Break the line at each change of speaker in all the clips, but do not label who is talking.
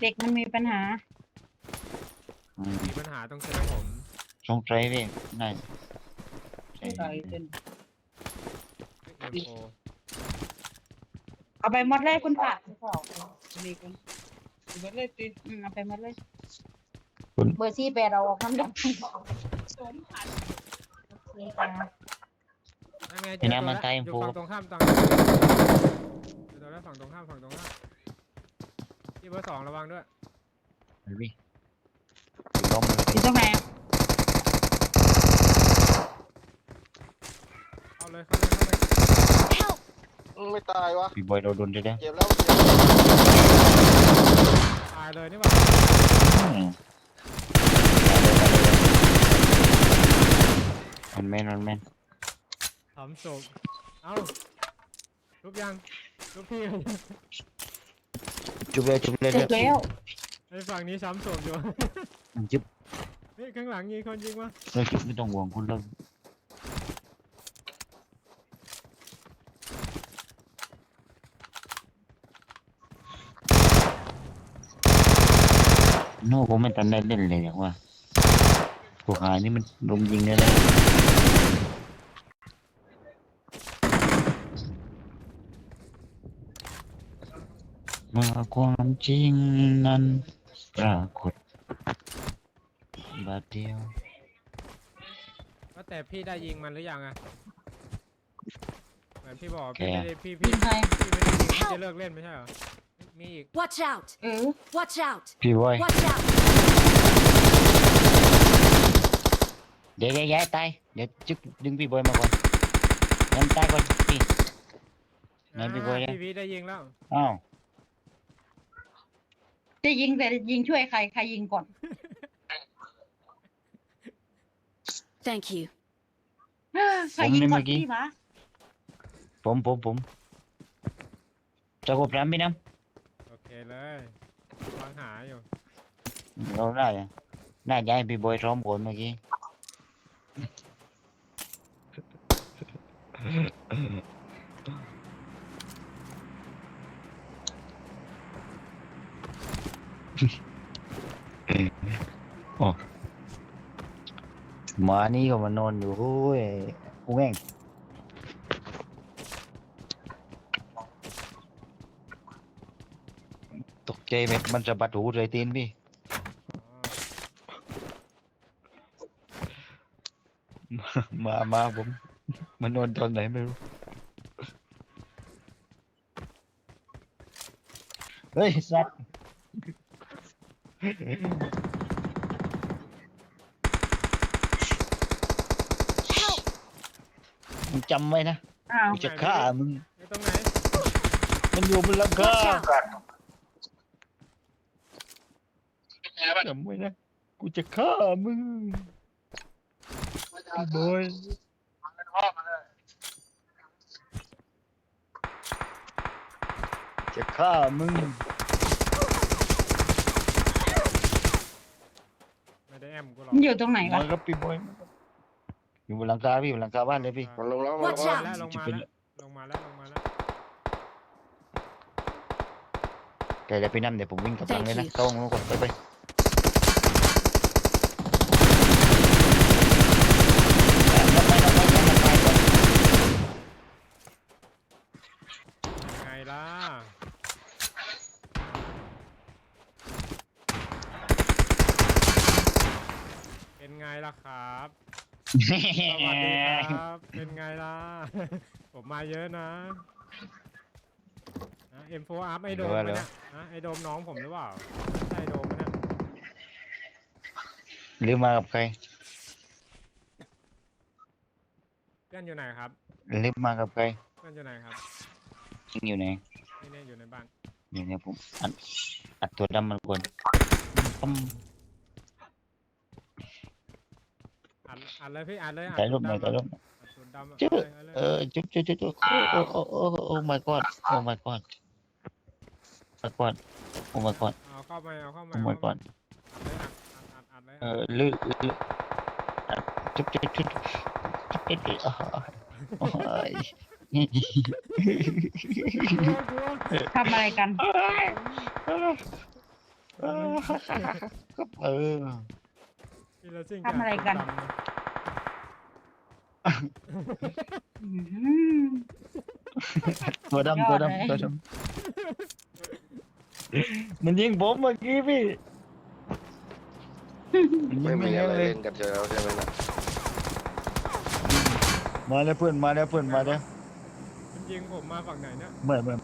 เด็กมันมีปัญหา
อืม
มีปัญหาต้องเซ็นผม
สงสัยพี่นั่นใช่
เอ็มโอ
เอาไปหมดเลยคุณป้า
นี่กันสิบัดเลยติ
อืมเอาไปหมดเลย เบอร์สี่แปดเราออกน้ำดำ
สมผัส
โอเคค่ะ
นั่นไงเจ
พี่
อ
น้ำ
ตัว
มัน
แล้ว
ใต้
อ
ฟู
ยู่ฝั่งตรงข้ามตังเจอตัวแล้วฝั่งตรงข้ามฝั่งตรงข้าม ที่เบอร์สองระวังด้วย
พี่ล้มเลย
อยู่ตรงไหนอะ
เข้าเลยเข้าเลยเข้าเลย
Help!
อืมไม่ตายวะ
พี่บอยเราโดนได้แล้ว
เจ็บแล้วเจ็บ
ตายเลยนี่หว่า
อืมมันแม่นมันแม่น
ทำศพเอ้าทุบยังทุบพี่
จุบเลยจุบเลย
เสร็
เดี๋ยว
จแล้ว
ไอ้ฝั่งนี้ช้ำศพอยู่
จุบ
นี่ข้างหลังมีคนยิงวะ
เลยจุบไม่ต้องห่วงคุณเลยโน่ผมไม่ทันได้เล่นเลยอย่างว่าพวกหายนี่มันลมยิงได้แล้ว เมื่อความจริงนั้นปรากฏบาดเดียว
ว่าแต่พี่ได้ยิงมันหรือยังอะเหมือนพี่บอก
แก
พี่ไม่ได้พี่พี่
ยิงใคร
พี่ไม่ได้ยิงพี่จะเลิกเล่นไม่ใช่เหรอ มีอีก
Watch out!
เออ
Watch out!
พี่บอย
Watch out!
เดี๋ยวเดี๋ยวย้ายตายเดี๋ยวจึ๊กดึงพี่บอยมาก่อนยันตายก่อนพี่ไหนพี่บอยเนี่ย
พี่พีได้ยิงแล้ว
อ้าว
จะยิงแต่ยิงช่วยใครใครยิงก่อน
Thank you.
ใครยิงก่อนพี่มา
ผมผมผมจะกบรำพี่น้
โอเคเลยวางหาอยู่ำ
เราได้อะได้ย้ายพี่บอยซ้อมผลเมื่อกี้ โอ้หมานี่ก็มานอนอยู่โอ้ยกูแม่งตกใจแบบมันสะบัดหูเลยตีนพี่ มามาผม มันนอนตอนไหนไม่รู้ เฮ้ยสัตว์ มึงจำไว้นะ
อ้าว
กูจะฆ่ามึง
ไอ้ตรงไหน
มันอยู่บนหลังคา
Watch out!
จำไว้นะ กูจะฆ่ามึงพี่บอยจะฆ่ามึง
ไม่ได้แอมกูหรอก
มันอยู่ตรงไหน
มาวะครับพี่บอยอยู่บนหลังคาพี่บนหลังคาบ้านเลยพี่
มันลงแล้วมันลง
Watch
แล้ว
out
แล้วลงมาแล้วลงมาแล้วลงมาแล้ว
แกจะไปนั่นเดี๋ยวผมวิ่งกลับหลัง
Thank
เลยนะ
you
ต้องลงก่อนไปไป
ไงล่ะเป็นไงล่ะครับ สวัสดีครับ เป็นไงล่ะ ผมมาเยอะนะเอ็มโฟอาร์ไอโดมไหมเนี่ยนะไอโดมน้องผมหรือเปล่าใช่ไอโดมไหมเนี่ย
หรือมากับใคร
เพื่อนอยู่ไหนครับ
หรือมากับใคร
เพื่อนอยู่ไหนครับ
ยิงอยู่ไหน
นี่เนี่ยอยู่ในบ้าน
นี่เนี่ยผมอัดอัดตัวดำมันก่อนปั๊ม
อั ดอัดเลยพี่อัดเลยอัด
ถ่ายรูปหน่อย
ดำ
ถ่ายรูป
อัดสูตรดำอะ
จุ๊บ
เอาเลย
เอ
เอาเลย
อจุ๊บจุ๊บจุ๊บจุ๊บโอ้โอ้โอ้โอ้โอ้ my god โอ้ my god my god โอ้ my god
เอาเข้ามาเอาเข้ามา
โอ้ my
เอาเข้า
god
มาอัดอัดอัดอัดเลย
เออลื่นลื่นอัดจุ๊บจุ๊บจุ๊บจุ๊บจุ๊บจุ๊บโอ้ย
กลัวกลัว
ทำอะไรกัน
เออ
พี่ละซิ่ง
ทำอะไรกัน
ดำๆะ
อื้อหือ
ตัว
ยอ
ดำตัว
ดเลย
ดำตัวดำมันยิงผมเมื่อกี้พี่นยิ
ไม่
ง
มี
เลี้ย
อะ
ง
ไร
เลย
เล่นกันเจอแล้วใช่ไหมล่ะ
มาแล้วเพื่อนมาแล้วเพื่อนมาแล้ว
มันยิงผมมาฝั่งไหนเนี่ย
เมื่อเมื่อ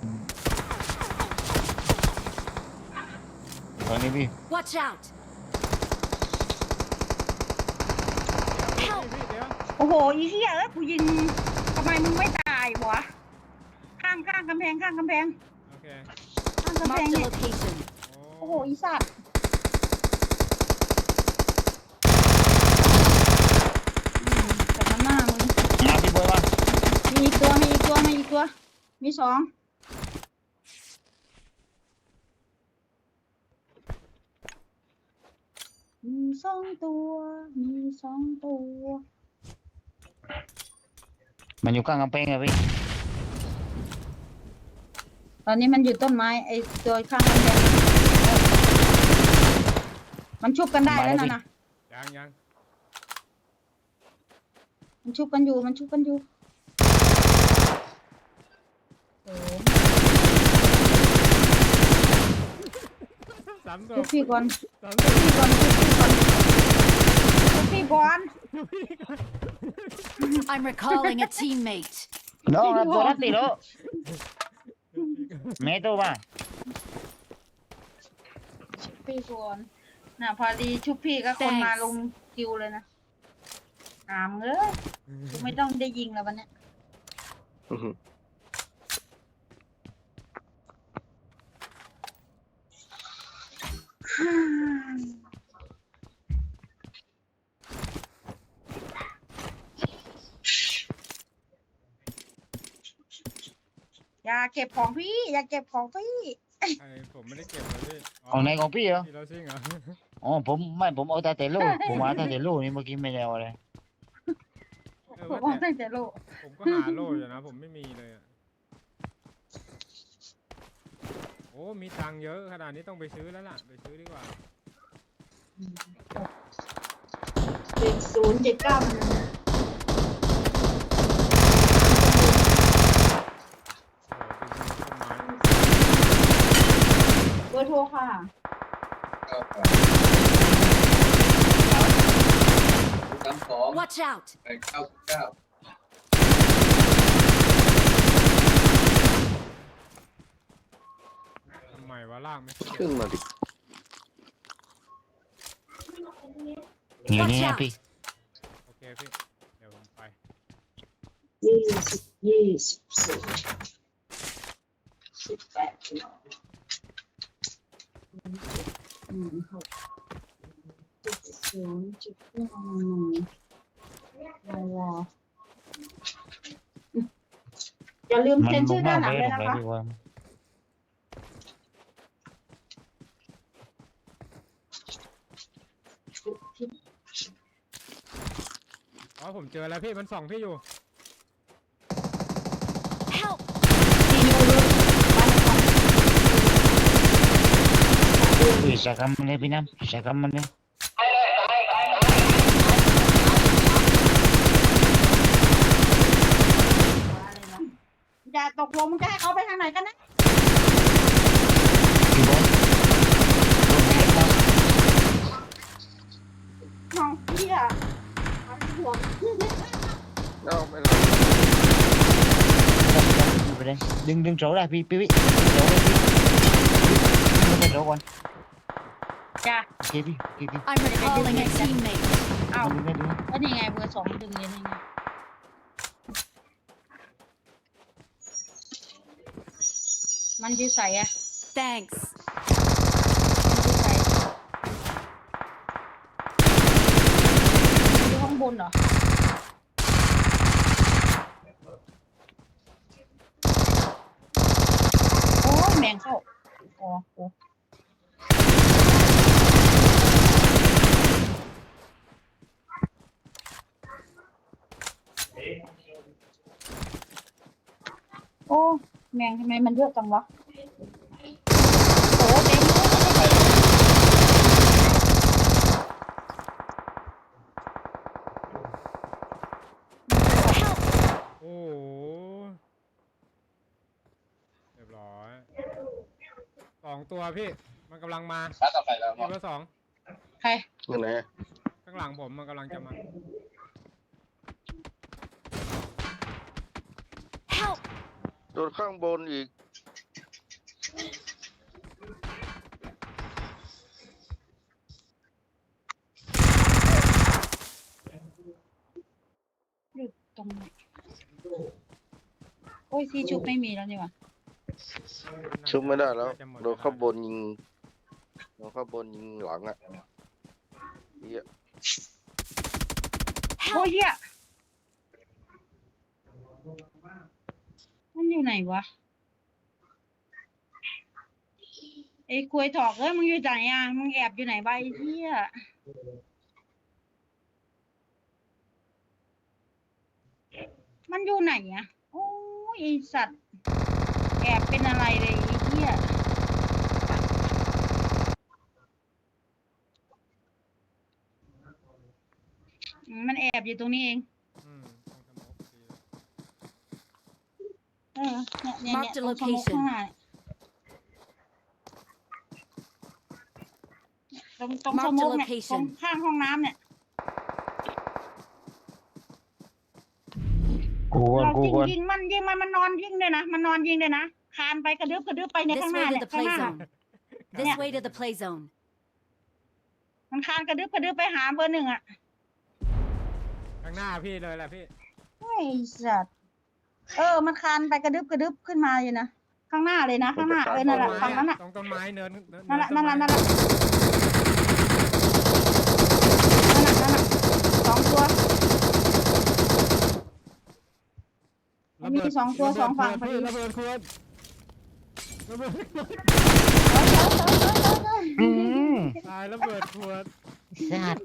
ตอนนี้พี่
Watch out!
พี่
Help!
พี่เดี๋ยว
โอ้โหอีเหี้ยเอ้ยกูยิงทำไมมึงไม่ตายวะข้างข้างกำแพงข้างกำแพง
โอเค
ข้างกำแพง
Marked a
เนี่ย
location.
โอ้โหอีสัตว์อืมแต่มันหน้ามึง
มาพี่บอยมา
มีอีกตัวมีอีกตัวมีอีกตัว มีสองมีสองตัว มีสองตัว
มันอยู่ข้างกำแพงอะพี่
ตอนนี้มันอยู่ต้นไม้ไอ้ตัวข้างกำแพงมันชุบกันได้แล้วนะนะ
ยังยัง
มันชุบกันอยู่มันชุบกันอยู่โอ้โห
สามตัว
ชุบพี่ก่อน
สาม
ชุ
ตัว
บพี่ก่อนชุบพี่ก่อนชุบพี่ก่อน
I'm recalling a teammate.
น้องรับตัวรับตีโลเมตัวมา
ชุบพี่ก่อนน่ะพอดีชุบพี่ก็คนมาลงคิวเลยนะอามเอ้ยกูไม่ต้องได้ยิงแล้ววันเนี้ย
อื้อหือ
อย่าเก็บของพี่ อย่าเก็บของพี่
ไอ้ผมไม่ได้เก็บเลยพี่
ของไหนของพี่เหรอ
พี่ละซิ่งเหรอ
อ๋อ ผมไม่ ผมเอาแต่เตโลผมเอาแต่เตโลนี่เมื่อกี้ไม่ได้เอาอะไร
เออ
ผม
ว่า
ว่า
แต่
ตั้งแต่โลก
ผมก็หาโล่อยู่นะ ผมไม่มีเลยอะโอ้ มีตังค์เยอะขนาดนี้ต้องไปซื้อแล้วล่ะ ไปซื้อดีกว่า
เจ็ดศูนย์เจ็ดเก้ามัน
อ้โหจริงๆต้นไม้
เบอร์โทรค่ะ
สามสอง
Watch out!
แปดเก้าเก้า
ทำไมวะล่างไม่
ขึ้นมาดิ
อยู่นี่นะพี่
โอเคพี่ เดี๋ยวผมไป
ยี่สิบยี่สิบสี่สิบแปด หนึ่งหกเจ็ดศูนย์เจ็ดเก้าหนึ่งวออย่าลืม
มัน
เซ็นชื่อด้านหลังด้วยนะคะ
ไปพี่บอย
อ๋อผมเจอแล้วพี่มันส่องพี่อยู่
พี่ใส่กำมันเลยพี่น้ำใส่กำมันเลย
อย่าตกลงมึงจะให้เขาไปทางไหนกันนะ
พี่บอย
น้องพี่อะเอาห่วง
เอ้าไม่เป็นไร
ไปเลยดึงดึงโซ่ได้พี่พี่พี่โจ้ะโอเคพี่โอเคพี่
I'm recalling a teammate.
เอ้า
ดึงได้ดึงได้
ก็นี่ไงเบอร์สองดึงเลยนี่ไงมันจะใส่อะ
Thanks.
อยู่ข้างบนเหรอ โอ้ยแมงเข้าอ๋อโอ้ โอ้ แมงทำไมมันเยอะจังวะโอ้เต็มโอบร้อยสอง
ตัวพี่ มันกำลังมา
ชาร์จต่อไปแล้ว
พี่เบอร์สอง
ใคร
อยู่ไหน
ข้างหลังผมมันกำลังจะมา
โดนข้างบนอีก
อยู่ตรงไหนโอ้ยที่ชุบไม่มีแล้วนี่หว่า
ชุบไม่ได้แล้ว
น่าจะหม
โดนข้างบนยิง โดนข้างบนยิงหลังอะเหี้ย
โอ้ยเหี้ย มันอยู่ไหนวะไอ้ควยถอกเอ้ยมึงอยู่ไหนอะมึงแอบอยู่ไหนวะไอ้เหี้ยมันอยู่ไหนอะโอ้ยไอ้สัตว์ แอบเป็นอะไรเลยไอ้เหี้ยมันแอบอยู่ตรงนี้เอง
อืมตรงสโมกดีเลย
เออเนี่ยเนี่ยเนี่ย
Mark the
ตรงสมุก
location
ข้างหน้าเนี่ยตรงตรง
Mark
ส
the
มุกเนี่ยตรง
location
ข้างห้องน้ำเนี่ย
กูก่อน
เรา
กู
ยิง
ก่อน
ยิงมันยิงมันมันนอนยิงเลยนะมันนอนยิงเลยนะคานไปกระดึบกระดึบไปใน
This
ข้างหน้า
way to
เนี่ย
the
ข้างห
play
น้า
zone. This
Yeah.
way to the play zone.
มันคานกระดึบกระดึบไปหาเบอร์หนึ่งอะ
ข้างหน้าพี่เลยแหละพี่
ไอ้สัตว์ เออ มันคานไปกระดึบกระดึบขึ้นมาอยู่นะ ข้างหน้าเลยนะ ข้างหน้า เออ นั่นแหละ
ต้
ฝั่งนั้น
ไม้
น่ะ
ตรงต้นไม้เนินเนิ
นั่นแหละ
ต้
นั่นแหละ
ไม้
นั่นแหละ นั่นแหละ นั่นแหละสองตัว
ระเบิด
มีสองตัว
ระเบิด
สองฝั่ง
ขวดพี่
พอดี
ระเบิดขวดระเบิดขวด
อืม
ตายระเบิดขวด
สัตว์